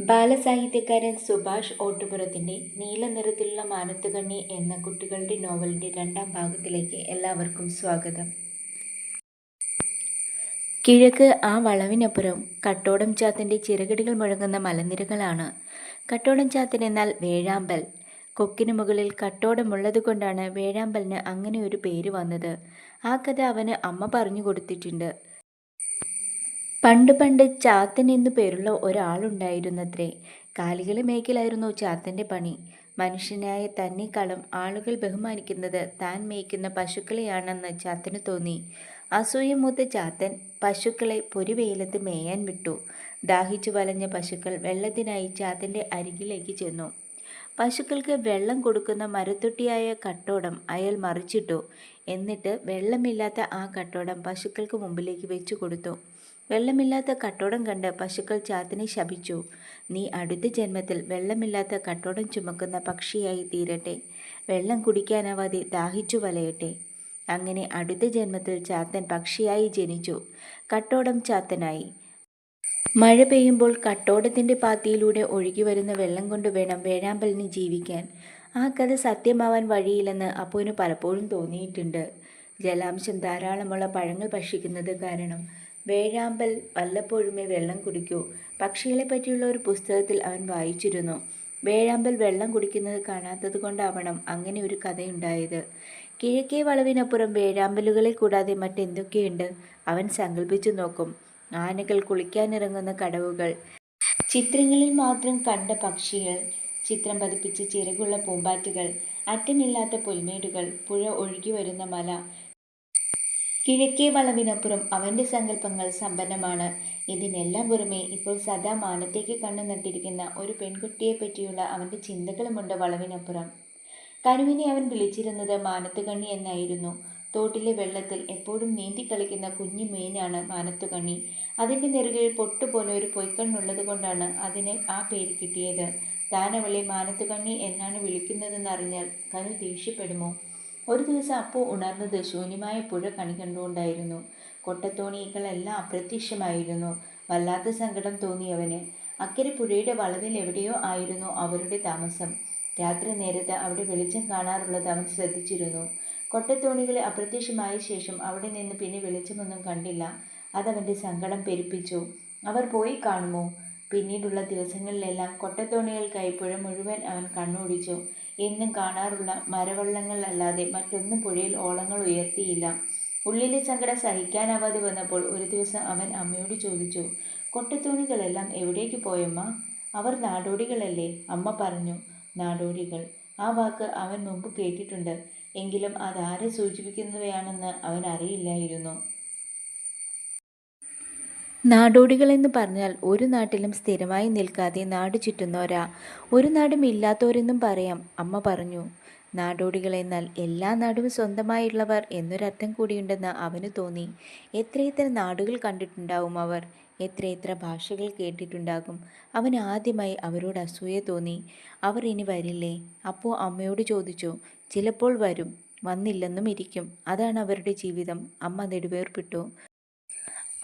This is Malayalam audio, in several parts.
ബാലസാഹിത്യകാരൻ സുഭാഷ് ഓട്ടുപുറത്തിന്റെ നീല നിറത്തിലുള്ള മാനത്തുകണ്ണി എന്ന കുട്ടികളുടെ നോവലിന്റെ രണ്ടാം ഭാഗത്തിലേക്ക് എല്ലാവർക്കും സ്വാഗതം. കിഴക്ക് ആ വളവിനപ്പുറം കട്ടോടം ചാത്തിന്റെ ചിറകടികൾ മുഴങ്ങുന്ന മലനിരകളാണ്. കട്ടോടം ചാത്തൻ എന്നാൽ വേഴാമ്പൽ. കൊക്കിന് മുകളിൽ കട്ടോടമുള്ളത് കൊണ്ടാണ് വേഴാമ്പലിന് അങ്ങനെ ഒരു പേര് വന്നത്. ആ കഥ അവന് അമ്മ പറഞ്ഞു കൊടുത്തിട്ടുണ്ട്. പണ്ട് പണ്ട് ചാത്തൻ എന്നു പേരുള്ള ഒരാളുണ്ടായിരുന്നത്രേ. കാലികളെ മേയ്ക്കലായിരുന്നു ചാത്തന്റെ പണി. മനുഷ്യനായ തന്നെക്കാളും ആളുകൾ ബഹുമാനിക്കുന്നത് താൻ മേയ്ക്കുന്ന പശുക്കളെയാണെന്ന് ചാത്തന് തോന്നി. അസൂയ മൂത്ത ചാത്തൻ പശുക്കളെ പൊരുവെയിലത്ത് മേയാൻ വിട്ടു. ദാഹിച്ചു വലഞ്ഞ പശുക്കൾ വെള്ളത്തിനായി ചാത്തന്റെ അരികിലേക്ക് ചെന്നു. പശുക്കൾക്ക് വെള്ളം കൊടുക്കുന്ന മരത്തൊട്ടിയായ കട്ടോടം അയാൾ മറിച്ചിട്ടു. എന്നിട്ട് വെള്ളമില്ലാത്ത ആ കട്ടോടം പശുക്കൾക്ക് മുമ്പിലേക്ക് വെച്ചു കൊടുത്തു. വെള്ളമില്ലാത്ത കട്ടോടം കണ്ട് പശുക്കൾ ചാത്തിനെ ശപിച്ചു. നീ അടുത്ത ജന്മത്തിൽ വെള്ളമില്ലാത്ത കട്ടോടം ചുമക്കുന്ന പക്ഷിയായി തീരട്ടെ. വെള്ളം കുടിക്കാനാവാതെ ദാഹിച്ചു വലയട്ടെ അങ്ങനെ അടുത്ത ജന്മത്തിൽ ചാത്തൻ പക്ഷിയായി ജനിച്ചു. കട്ടോടം ചാത്തനായി. മഴ പെയ്യുമ്പോൾ കട്ടോടത്തിന്റെ പാത്തിയിലൂടെ ഒഴുകി വരുന്ന വെള്ളം കൊണ്ട് വേണം വേഴാമ്പലിന് ജീവിക്കാൻ. ആ കഥ സത്യമാവാൻ വഴിയില്ലെന്ന് അപ്പുവിന് പലപ്പോഴും തോന്നിയിട്ടുണ്ട്. ജലാംശം ധാരാളമുള്ള പഴങ്ങൾ ഭക്ഷിക്കുന്നത് കാരണം വേഴാമ്പൽ വല്ലപ്പോഴുമേ വെള്ളം കുടിക്കൂ. പക്ഷികളെ പറ്റിയുള്ള ഒരു പുസ്തകത്തിൽ അവൻ വായിച്ചിരുന്നു. വേഴാമ്പൽ വെള്ളം കുടിക്കുന്നത് കാണാത്തത് കൊണ്ടാവണം അങ്ങനെ ഒരു കഥയുണ്ടായത്. കിഴക്കേ വളവിനപ്പുറം വേഴാമ്പലുകളെ കൂടാതെ മറ്റെന്തൊക്കെയുണ്ട്? അവൻ സങ്കല്പിച്ചു നോക്കും. ആനകൾ കുളിക്കാനിറങ്ങുന്ന കടവുകൾ. ചിത്രങ്ങളിൽ മാത്രം കണ്ട പക്ഷികൾ. ചിത്രം പതിപ്പിച്ച് ചിറകുള്ള പൂമ്പാറ്റുകൾ. അറ്റമില്ലാത്ത പുൽമേടുകൾ. പുഴ ഒഴുകി വരുന്ന മല. കിഴക്കേ വളവിനപ്പുറം അവന്റെ സങ്കല്പങ്ങൾ സമ്പന്നമാണ്. ഇതിനെല്ലാം പുറമെ ഇപ്പോൾ സദാ മാനത്തേക്ക് കണ്ണു നട്ടിരിക്കുന്ന ഒരു പെൺകുട്ടിയെ പറ്റിയുള്ള അവന്റെ ചിന്തകളുമുണ്ട് വളവിനപ്പുറം. കനുവിനെ അവൻ വിളിച്ചിരുന്നത് മാനത്തുകണ്ണി എന്നായിരുന്നു. തോട്ടിലെ വെള്ളത്തിൽ എപ്പോഴും നീന്തി കളിക്കുന്ന കുഞ്ഞു മീനാണ് മാനത്തുകണ്ണി. അതിന്റെ നെറുകിൽ പൊട്ടുപോലെ ഒരു പൊയ്ക്കണ്ണുള്ളത് കൊണ്ടാണ് അതിന് ആ പേര് കിട്ടിയത്. താനവളെ മാനത്തുകണ്ണി എന്നാണ് വിളിക്കുന്നതെന്നറിഞ്ഞാൽ കനു ദേഷ്യപ്പെടുമോ? ഒരു ദിവസം അപ്പു ഉണർന്നത് ശൂന്യമായ പുഴ കണി കണ്ടുകൊണ്ടായിരുന്നു കൊട്ടത്തോണികളെല്ലാം അപ്രത്യക്ഷമായിരുന്നു. വല്ലാത്ത സങ്കടം തോന്നിയവന്. അക്കരെ പുഴയുടെ വളവിൽ എവിടെയോ ആയിരുന്നു അവരുടെ താമസം. രാത്രി നേരത്ത് അവിടെ വെളിച്ചം കാണാറുള്ളത് അവൻ ശ്രദ്ധിച്ചിരുന്നു. കൊട്ടത്തോണികളെ അപ്രത്യക്ഷമായ ശേഷം അവിടെ നിന്ന് പിന്നെ വെളിച്ചമൊന്നും കണ്ടില്ല. അതവന്റെ സങ്കടം പെരുപ്പിച്ചു. അവർ പോയി കാണുമോ? പിന്നീടുള്ള ദിവസങ്ങളിലെല്ലാം കൊട്ടത്തോണികൾക്കായി പുഴ മുഴുവൻ അവൻ കണ്ണോടിച്ചു. എന്നും കാണാറുള്ള മരവള്ളങ്ങൾ അല്ലാതെ മറ്റൊന്നും പുഴയിൽ ഓളങ്ങൾ ഉയർത്തിയില്ല. ഉള്ളിലെ സങ്കടം സഹിക്കാനാവാതെ വന്നപ്പോൾ ഒരു ദിവസം അവൻ അമ്മയോട് ചോദിച്ചു കൊട്ടത്തോണികളെല്ലാം എവിടേക്ക് പോയമ്മ? അവർ നാടോടികളല്ലേ? അമ്മ പറഞ്ഞു നാടോടികൾ. ആ വാക്ക് അവൻ മുമ്പ് കേട്ടിട്ടുണ്ട് എങ്കിലും അതാരെ സൂചിപ്പിക്കുന്നവയാണെന്ന് അവൻ അറിയില്ലായിരുന്നു. നാടോടികൾ എന്ന് പറഞ്ഞാൽ ഒരു നാട്ടിലും സ്ഥിരമായി നിൽക്കാതെ നാട് ചുറ്റുന്നവരാ. ഒരു നാടും ഇല്ലാത്തവരെന്നും പറയാം. അമ്മ പറഞ്ഞു നാടോടികൾ എന്നാൽ എല്ലാ നാടും സ്വന്തമായുള്ളവർ എന്നൊരർത്ഥം കൂടിയുണ്ടെന്ന് അവന് തോന്നി. എത്രയെത്ര നാടുകൾ കണ്ടിട്ടുണ്ടാവും അവർ. എത്രയെത്ര ഭാഷകൾ കേട്ടിട്ടുണ്ടാകും. അവൻ ആദ്യമായി അവരോട് അസൂയ തോന്നി. അവർ ഇനി വരില്ലേ? അപ്പോൾ അമ്മയോട് ചോദിച്ചു. ചിലപ്പോൾ വരും. വന്നില്ലെന്നും ഇരിക്കും. അതാണ് അവരുടെ ജീവിതം. അമ്മ നെടുവേർപ്പെട്ടു.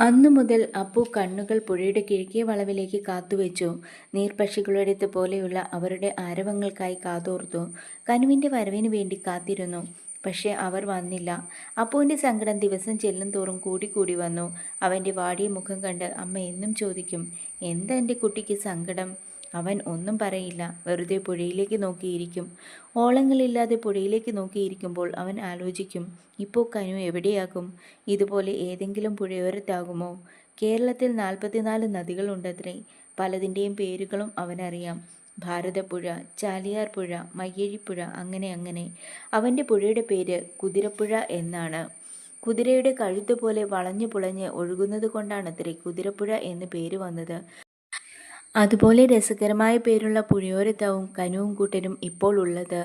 അന്നു മുതൽ അപ്പു കണ്ണുകൾ പുഴയുടെ കിഴക്കേ വളവിലേക്ക് കാത്തുവെച്ചു. നീർപക്ഷികളുടെ പോലെയുള്ള അവരുടെ ആരവങ്ങൾക്കായി കാതോർത്തു. കനുവിന്റെ വരവിന് വേണ്ടി കാത്തിരുന്നു. പക്ഷേ അവർ വന്നില്ല. അപ്പുവിന്റെ സങ്കടം ദിവസം ചെല്ലും തോറും കൂടിക്കൂടി വന്നു. അവന്റെ വാടിയ മുഖം കണ്ട് അമ്മ എന്നും ചോദിക്കും എന്താ എന്റെ കുട്ടിക്ക് സങ്കടം? അവൻ ഒന്നും പറയില്ല. വെറുതെ പുഴയിലേക്ക് നോക്കിയിരിക്കും. ഓളങ്ങളില്ലാതെ പുഴയിലേക്ക് നോക്കിയിരിക്കുമ്പോൾ അവൻ ആലോചിക്കും ഇപ്പോൾ കനു എവിടെയാകും? ഇതുപോലെ ഏതെങ്കിലും പുഴയോരത്താകുമോ? കേരളത്തിൽ നാൽപ്പത്തിനാല് നദികളുണ്ടത്രേ പലതിന്റെയും പേരുകളും അവനറിയാം. ഭാരതപ്പുഴ ചാലിയാർ പുഴ മയ്യഴിപ്പുഴ അങ്ങനെ അങ്ങനെ. അവന്റെ പുഴയുടെ പേര് കുതിരപ്പുഴ എന്നാണ്. കുതിരയുടെ കഴുത്ത് പോലെ വളഞ്ഞു പുളഞ്ഞ് ഒഴുകുന്നത് കൊണ്ടാണത്രേ കുതിരപ്പുഴ എന്ന് പേര് വന്നത്. അതുപോലെ രസകരമായ പേരുള്ള പുഴയോരത്താവും കനുവും കൂട്ടരും ഇപ്പോൾ ഉള്ളത്.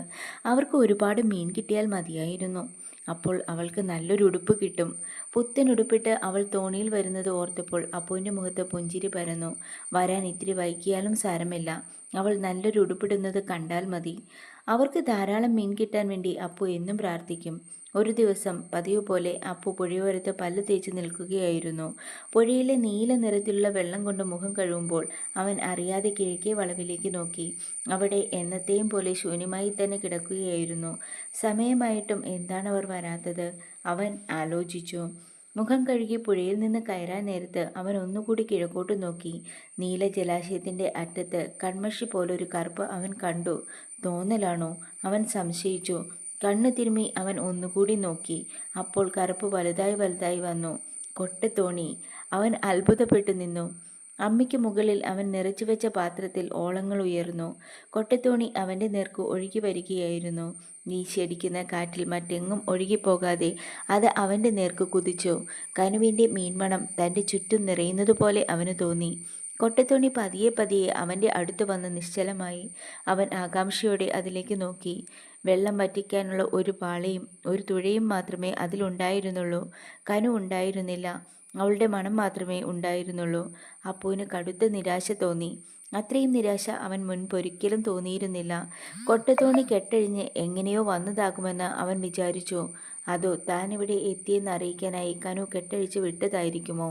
അവർക്ക് ഒരുപാട് മീൻ കിട്ടിയാൽ മതിയായിരുന്നു. അപ്പോൾ അവൾക്ക് നല്ലൊരു ഉടുപ്പ് കിട്ടും. പുത്തൻ ഉടുപ്പിട്ട് അവൾ തോണിയിൽ വരുന്നത് ഓർത്തപ്പോൾ അപ്പുവിന്റെ മുഖത്ത് പുഞ്ചിരി പരന്നു. വരാൻ ഇത്തിരി വൈകിയാലും സാരമില്ല. അവൾ നല്ലൊരു ഉടുപ്പിടുന്നത് കണ്ടാൽ മതി. അവർക്ക് ധാരാളം മീൻ കിട്ടാൻ വേണ്ടി അപ്പു എന്നും പ്രാർത്ഥിക്കും. ഒരു ദിവസം പതിവ് പോലെ അപ്പു പുഴയോരത്ത് പല്ല് തേച്ച് നിൽക്കുകയായിരുന്നു. പുഴയിലെ നീല നിറത്തിലുള്ള വെള്ളം കൊണ്ട് മുഖം കഴുകുമ്പോൾ അവൻ അറിയാതെ കിഴക്കേ വളവിലേക്ക് നോക്കി. അവിടെ എന്നത്തെയും പോലെ ശൂന്യമായി തന്നെ കിടക്കുകയായിരുന്നു. സമയമായിട്ടും എന്താണ് അവർ വരാത്തത്? അവൻ ആലോചിച്ചു. മുഖം കഴുകി പുഴയിൽ നിന്ന് കയറാൻ നേരത്ത് അവൻ ഒന്നുകൂടി കിഴക്കോട്ട് നോക്കി. നീല ജലാശയത്തിന്റെ അറ്റത്ത് കൺമഷി പോലൊരു കറുപ്പ് അവൻ കണ്ടു. തോന്നലാണോ? അവൻ സംശയിച്ചു. കണ്ണു തിരുമ്മി അവൻ ഒന്നുകൂടി നോക്കി. അപ്പോൾ കറുപ്പ് വലുതായി വലുതായി വന്നു. കൊട്ടത്തോണി അവൻ അത്ഭുതപ്പെട്ടു നിന്നു. അമ്മയ്ക്ക് മുകളിൽ അവൻ നിറച്ചു വെച്ച പാത്രത്തിൽ ഓളങ്ങൾ ഉയർന്നു. കൊട്ടത്തോണി അവന്റെ നേർക്ക് ഒഴുകി വരികയായിരുന്നു. വീശിയടിക്കുന്ന കാറ്റിൽ മറ്റെങ്ങും ഒഴുകിപ്പോകാതെ അത് അവന്റെ നേർക്ക് കുതിച്ചു. കനുവിന്റെ മീൻമണം തന്റെ ചുറ്റും നിറയുന്നതുപോലെ അവന് തോന്നി. കൊട്ടത്തോണി പതിയെ പതിയെ അവന്റെ അടുത്ത് വന്ന് നിശ്ചലമായി അവൻ ആകാംക്ഷയോടെ അതിലേക്ക് നോക്കി. വെള്ളം വറ്റിക്കാനുള്ള ഒരു പാളയും ഒരു തുഴയും മാത്രമേ അതിലുണ്ടായിരുന്നുള്ളൂ കനു ഉണ്ടായിരുന്നില്ല. അവളുടെ മണം മാത്രമേ ഉണ്ടായിരുന്നുള്ളൂ. അപ്പുവിന് കടുത്ത നിരാശ തോന്നി. അത്രയും നിരാശ അവൻ മുൻപൊരിക്കലും തോന്നിയിരുന്നില്ല. കൊട്ടത്തോണി കെട്ടഴിഞ്ഞ് എങ്ങനെയോ വന്നതാകുമെന്ന് അവൻ വിചാരിച്ചു. അതോ താനിവിടെ എത്തിയെന്ന് അറിയിക്കാനായി കനു കെട്ടഴിച്ച് വിട്ടതായിരിക്കുമോ?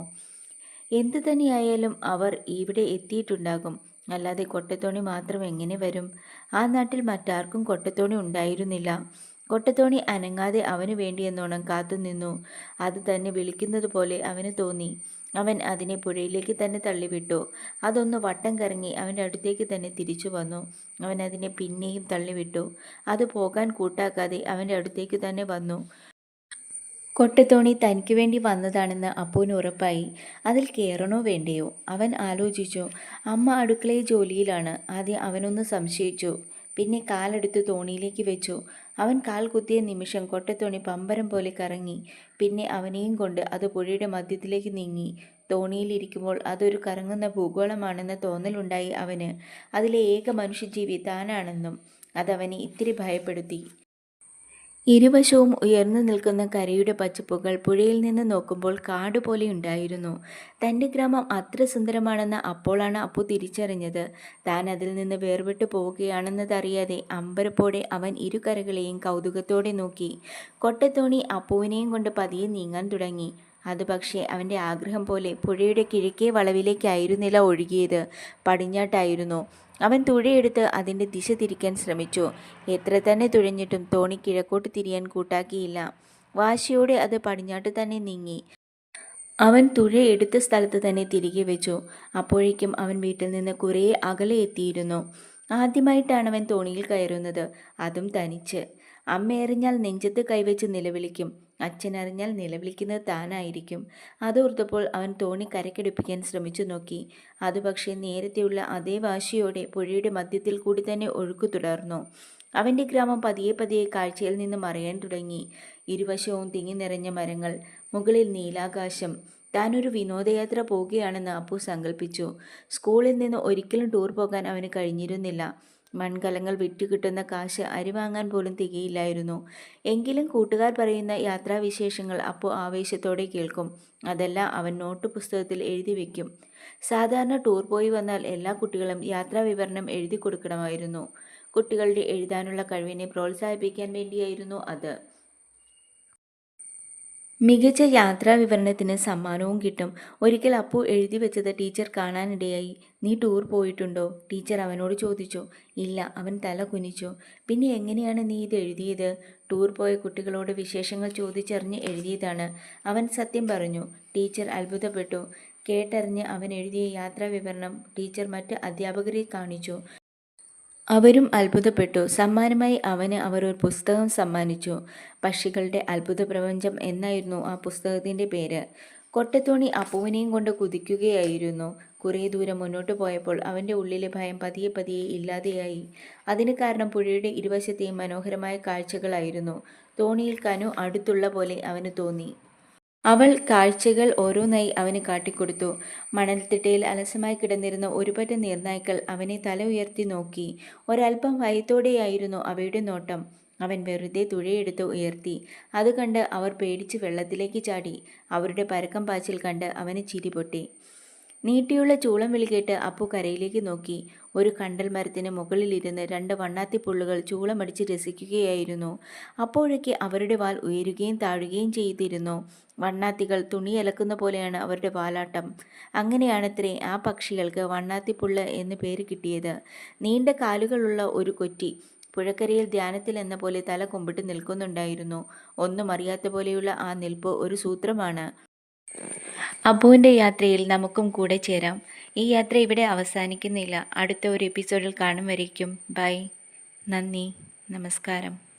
എന്തു തന്നെയായാലും അവർ ഇവിടെ എത്തിയിട്ടുണ്ടാകും. അല്ലാതെ കൊട്ടത്തോണി മാത്രം എങ്ങനെ വരും? ആ നാട്ടിൽ മറ്റാർക്കും കൊട്ടത്തോണി ഉണ്ടായിരുന്നില്ല. കൊട്ടത്തോണി അനങ്ങാതെ അവന് വേണ്ടിയെന്നോണം കാത്തുനിന്നു അത് തന്നെ വിളിക്കുന്നത് പോലെ അവന് തോന്നി. അവൻ അതിനെ പുഴയിലേക്ക് തന്നെ തള്ളിവിട്ടു. അതൊന്ന് വട്ടം കറങ്ങി അവന്റെ അടുത്തേക്ക് തന്നെ തിരിച്ചു വന്നു. അവൻ അതിനെ പിന്നെയും തള്ളിവിട്ടു. അത് പോകാൻ കൂട്ടാക്കാതെ അവന്റെ അടുത്തേക്ക് തന്നെ വന്നു. കൊട്ടത്തോണി തനിക്ക് വേണ്ടി വന്നതാണെന്ന് അപ്പൂന് ഉറപ്പായി. അതിൽ കയറണോ വേണ്ടയോ? അവൻ ആലോചിച്ചു. അമ്മ അടുക്കളയിൽ ജോലിയിലാണ്. ആദ്യം അവനൊന്ന് സംശയിച്ചു. പിന്നെ കാലെടുത്ത് തോണിയിലേക്ക് വെച്ചു. അവൻ കാൽ കുത്തിയ നിമിഷം കൊട്ടത്തോണി പമ്പരം പോലെ കറങ്ങി. പിന്നെ അവനെയും കൊണ്ട് അത് പുഴയുടെ മധ്യത്തിലേക്ക് നീങ്ങി. തോണിയിലിരിക്കുമ്പോൾ അതൊരു കറങ്ങുന്ന ഭൂഗോളമാണെന്ന തോന്നലുണ്ടായി അവന്. അതിലെ ഏക മനുഷ്യജീവി താനാണെന്നും അതവനെ ഇത്തിരി ഭയപ്പെടുത്തി. ഇരുവശവും ഉയർന്നു നിൽക്കുന്ന കരയുടെ പച്ചപ്പുകൾ പുഴയിൽ നിന്ന് നോക്കുമ്പോൾ കാട് പോലെ ഉണ്ടായിരുന്നു. തന്റെ ഗ്രാമം അത്ര സുന്ദരമാണെന്ന് അപ്പോഴാണ് അപ്പു തിരിച്ചറിഞ്ഞത്. താൻ അതിൽ നിന്ന് വേർപെട്ടു പോവുകയാണെന്നതറിയാതെ അമ്പരപ്പോടെ അവൻ ഇരുകരകളെയും കൗതുകത്തോടെ നോക്കി. കൊട്ടത്തോണി അപ്പുവിനെയും കൊണ്ട് പതിയെ നീങ്ങാൻ തുടങ്ങി. അത് പക്ഷേ അവന്റെ ആഗ്രഹം പോലെ പുഴയുടെ കിഴക്കേ വളവിലേക്കായിരുന്നില്ല ഒഴുകിയത്. പടിഞ്ഞാട്ടായിരുന്നു. അവൻ തുഴയെടുത്ത് അതിന്റെ ദിശ തിരിക്കാൻ ശ്രമിച്ചു. എത്ര തന്നെ തുഴഞ്ഞിട്ടും തോണി കിഴക്കോട്ട് തിരിയാൻ കൂട്ടാക്കിയില്ല. വാശിയോടെ അത് പടിഞ്ഞാട്ട് തന്നെ നീങ്ങി. അവൻ തുഴ എടുത്ത സ്ഥലത്ത് തന്നെ തിരികെ വെച്ചു. അപ്പോഴേക്കും അവൻ വീട്ടിൽ നിന്ന് കുറേ അകലെ എത്തിയിരുന്നു. ആദ്യമായിട്ടാണ് അവൻ തോണിയിൽ കയറുന്നത്. അതും തനിച്ച്. അമ്മ എറിഞ്ഞാൽ നെഞ്ചത്ത് കൈവച്ച് നിലവിളിക്കും. അച്ഛൻ അറിഞ്ഞാൽ നിലവിളിക്കുന്നത് താനായിരിക്കും. അതോർത്തപ്പോൾ അവൻ തോണി കരക്കെടുപ്പിക്കാൻ ശ്രമിച്ചു നോക്കി. അത് പക്ഷേ നേരത്തെയുള്ള അതേ വാശിയോടെ പുഴയുടെ മധ്യത്തിൽ കൂടി തന്നെ ഒഴുക്കു തുടർന്നു. അവന്റെ ഗ്രാമം പതിയെ പതിയെ കാഴ്ചയിൽ നിന്ന് മറയാൻ തുടങ്ങി. ഇരുവശവും തിങ്ങി നിറഞ്ഞ മരങ്ങൾ മുകളിൽ നീലാകാശം. താനൊരു വിനോദയാത്ര പോവുകയാണെന്ന് അപ്പു സങ്കല്പിച്ചു സ്കൂളിൽ നിന്ന് ഒരിക്കലും ടൂർ പോകാൻ അവന് കഴിഞ്ഞിരുന്നില്ല. മൺകലങ്ങൾ വിറ്റുകിട്ടുന്ന കാശ് അരി വാങ്ങാൻ പോലും തികയില്ലായിരുന്നു. എങ്കിലും കൂട്ടുകാർ പറയുന്ന യാത്രാവിശേഷങ്ങൾ അപ്പോൾ ആവേശത്തോടെ കേൾക്കും. അതെല്ലാം അവൻ നോട്ട് പുസ്തകത്തിൽ എഴുതി വയ്ക്കും സാധാരണ ടൂർ പോയി വന്നാൽ എല്ലാ കുട്ടികളും യാത്രാ വിവരണം എഴുതി കൊടുക്കണമായിരുന്നു. കുട്ടികളുടെ എഴുതാനുള്ള കഴിവിനെ പ്രോത്സാഹിപ്പിക്കാൻ വേണ്ടിയായിരുന്നു അത്. മികച്ച യാത്രാ വിവരണത്തിന് സമ്മാനവും കിട്ടും. ഒരിക്കൽ അപ്പു എഴുതി വെച്ചത് ടീച്ചർ കാണാനിടയായി. നീ ടൂർ പോയിട്ടുണ്ടോ? ടീച്ചർ അവനോട് ചോദിച്ചു. ഇല്ല. അവൻ തല കുനിച്ചു. പിന്നെ എങ്ങനെയാണ് നീ ഇത് എഴുതിയത്? ടൂർ പോയ കുട്ടികളോട് വിശേഷങ്ങൾ ചോദിച്ചറിഞ്ഞ് എഴുതിയതാണ്. അവൻ സത്യം പറഞ്ഞു. ടീച്ചർ അത്ഭുതപ്പെട്ടു. കേട്ടറിഞ്ഞ് അവൻ എഴുതിയ യാത്രാ വിവരണം ടീച്ചർ മറ്റ് അധ്യാപകരെ കാണിച്ചു. അവരും അത്ഭുതപ്പെട്ടു. സമ്മാനമായി അവന് അവർ ഒരു പുസ്തകം സമ്മാനിച്ചു. പക്ഷികളുടെ അത്ഭുത പ്രപഞ്ചം എന്നായിരുന്നു ആ പുസ്തകത്തിന്റെ പേര്. കൊട്ടത്തോണി അപ്പുവിനെയും കൊണ്ട് കുതിക്കുകയായിരുന്നു. കുറേ ദൂരം മുന്നോട്ട് പോയപ്പോൾ അവന്റെ ഉള്ളിലെ ഭയം പതിയെ പതിയെ ഇല്ലാതെയായി. അതിന് കാരണം പുഴയുടെ ഇരുവശത്തെയും മനോഹരമായ കാഴ്ചകളായിരുന്നു. തോണിയിൽ കനു അടുത്തുള്ള പോലെ അവന് തോന്നി. അവൾ കാഴ്ചകൾ ഓരോന്നായി അവന് കാട്ടിക്കൊടുത്തു. മണൽത്തിട്ടയിൽ അലസമായി കിടന്നിരുന്ന ഒരുപറ്റ നീർനായ്ക്കൾ അവനെ തല ഉയർത്തി നോക്കി. ഒരൽപ്പം ഭയത്തോടെയായിരുന്നു അവയുടെ നോട്ടം. അവൻ വെറുതെ തുഴയെടുത്ത് ഉയർത്തി. അത് കണ്ട് അവർ പേടിച്ച് വെള്ളത്തിലേക്ക് ചാടി. അവരുടെ പരക്കം പാച്ചിൽ കണ്ട് അവന് ചിരി പൊട്ടി. നീട്ടിയുള്ള ചൂളം വിളികേട്ട് അപ്പു കരയിലേക്ക് നോക്കി. ഒരു കണ്ടൽ മരത്തിന് മുകളിലിരുന്ന് രണ്ട് വണ്ണാത്തിപ്പുള്ളുകൾ ചൂളമടിച്ച് രസിക്കുകയായിരുന്നു. അപ്പോഴേക്ക് അവരുടെ വാൽ ഉയരുകയും താഴുകയും ചെയ്തിരുന്നു. വണ്ണാത്തികൾ തുണി ഇലക്കുന്ന പോലെയാണ് അവരുടെ വാലാട്ടം. അങ്ങനെയാണത്രേ ആ പക്ഷികൾക്ക് വണ്ണാത്തിപ്പുള്ള എന്ന് പേര് കിട്ടിയത്. നീണ്ട കാലുകളുള്ള ഒരു കൊറ്റി പുഴക്കരയിൽ ധ്യാനത്തിൽ എന്ന പോലെ തല കുമ്പിട്ട് നിൽക്കുന്നുണ്ടായിരുന്നു. ഒന്നും അറിയാത്ത പോലെയുള്ള ആ നിൽപ്പ് ഒരു സൂത്രമാണ്. അബുവിന്റെ യാത്രയിൽ നമുക്കും കൂടെ ചേരാം. ഈ യാത്ര ഇവിടെ അവസാനിക്കുന്നില്ല. അടുത്ത ഒരു എപ്പിസോഡിൽ കാണും വരയ്ക്കും ബൈ നന്ദി. നമസ്കാരം.